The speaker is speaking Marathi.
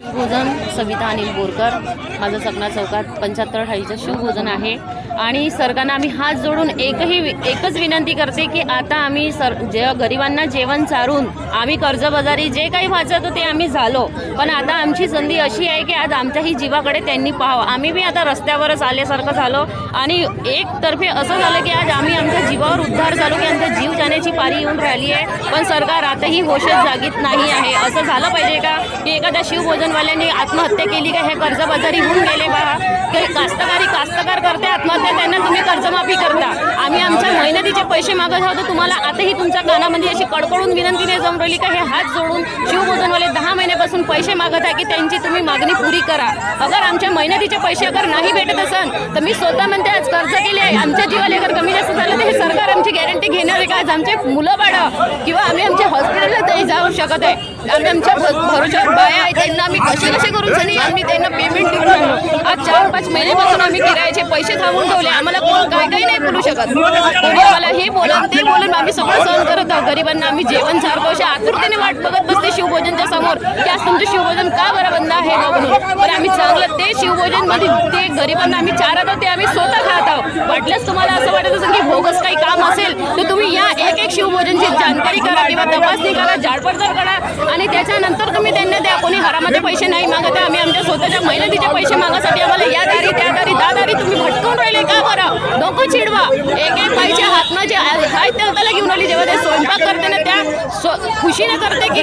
शिवभोजन सविता अनिल बोरकर माझं सपना चौकात पंच्याहत्तर ठाईचं शिवभोजन आहे. आणि सरकारनं आम्ही हात जोडून एकही एकच विनंती करते की आता आम्ही सर जे गरिबांना जेवण चारून आम्ही कर्जबाजारी जे काही वाचत ते आम्ही झालो. पण आता आमची संधी अशी आहे की आज आमच्याही जीवाकडे त्यांनी पाहावं. आम्ही बी आता रस्त्यावरच आल्यासारखं झालो. आणि एकतर्फे असं झालं की आज आम्ही आमच्या जीवावर उद्धार झालो की आमच्या जीव जाण्याची पारी येऊन राहिली आहे. पण सरकार आताही होशच जागीत नाही आहे. असं झालं पाहिजे का? की एखाद्या शिवभोजनवाल्यांनी आत्महत्या केली का? हे कर्जबाजारी होऊन गेले बा. काही कास्तकारी कास्तकार करते आत्महत्या त्यांना तुम्ही कर्जमाफी करता. आम्ही आमच्या मेहनतीचे पैसे मागत आहोत. तुम्हाला आताही तुमच्या कानामध्ये अशी कडकडून विनंती नाही राहिली का? हे हात जोडून शिवभोजनवाले दहा महिन्यापासून पैसे मागत आहे की त्यांची तुम्ही मागणी पुरी करा. अगर आमच्या मेहनतीचे पैसे अगर नाही भेटत असन तर मी स्वतः म्हणते आज कर्ज केले आहे. आमच्या जीवाला अगर कमी जास्त झालं तर हे सरकार आमची गॅरंटी घेणार आहे का? आज आमचे मुलं बाळं किंवा आम्ही आमच्या हॉस्पिटलला तरी जाऊ शकत आहे. आम्ही आमच्या भरोशावर बाया आहे त्यांना आम्ही कसे कसे करून सनी आम्ही त्यांना पेमेंट देऊ आज चार पाच महिन्यापासून आम्ही किरायाचे पैसे थांबून ठेवले आम्हाला कोण काय काही नाही बोलू शकत. कोणी आम्हाला हे बोलून ते बोलून आम्ही सगळं सहन करत आहोत. गरिबांना आम्ही जेवण सारखं अशा आतुरतेने वाट बघत बसते शिवभोजनच्या समोर. की आज तुमचं शिवभोजन का बरं बंद आहे बघून पण आम्ही चांगलं ते शिवभोजनमध्ये ते गरिबांना आम्ही चारत होते ते आम्ही स्वतः वाटल्यास तुम्हाला असं वाटत असेल की भोगस काही काम असेल तर तुम्ही या एक एक शिवभोजनची जानकारी करा किंवा तपासणी करा जाडपडताळ करा आणि त्याच्यानंतर तुम्ही त्यांना द्या. कोणी घरामध्ये पैसे नाही मागत आम्ही आमच्या स्वतःच्या मेहनतीचे पैसे मागासाठी आम्हाला या दारी त्या दारी त्या दारी तुम्ही भटकून राहिले का बरं? डोकं चिडवा. एक एक बाईच्या हातनं जे आहे त्याला घेऊन आली जेव्हा ते स्वयंपाक करते ना त्या स्व खुशीने करते की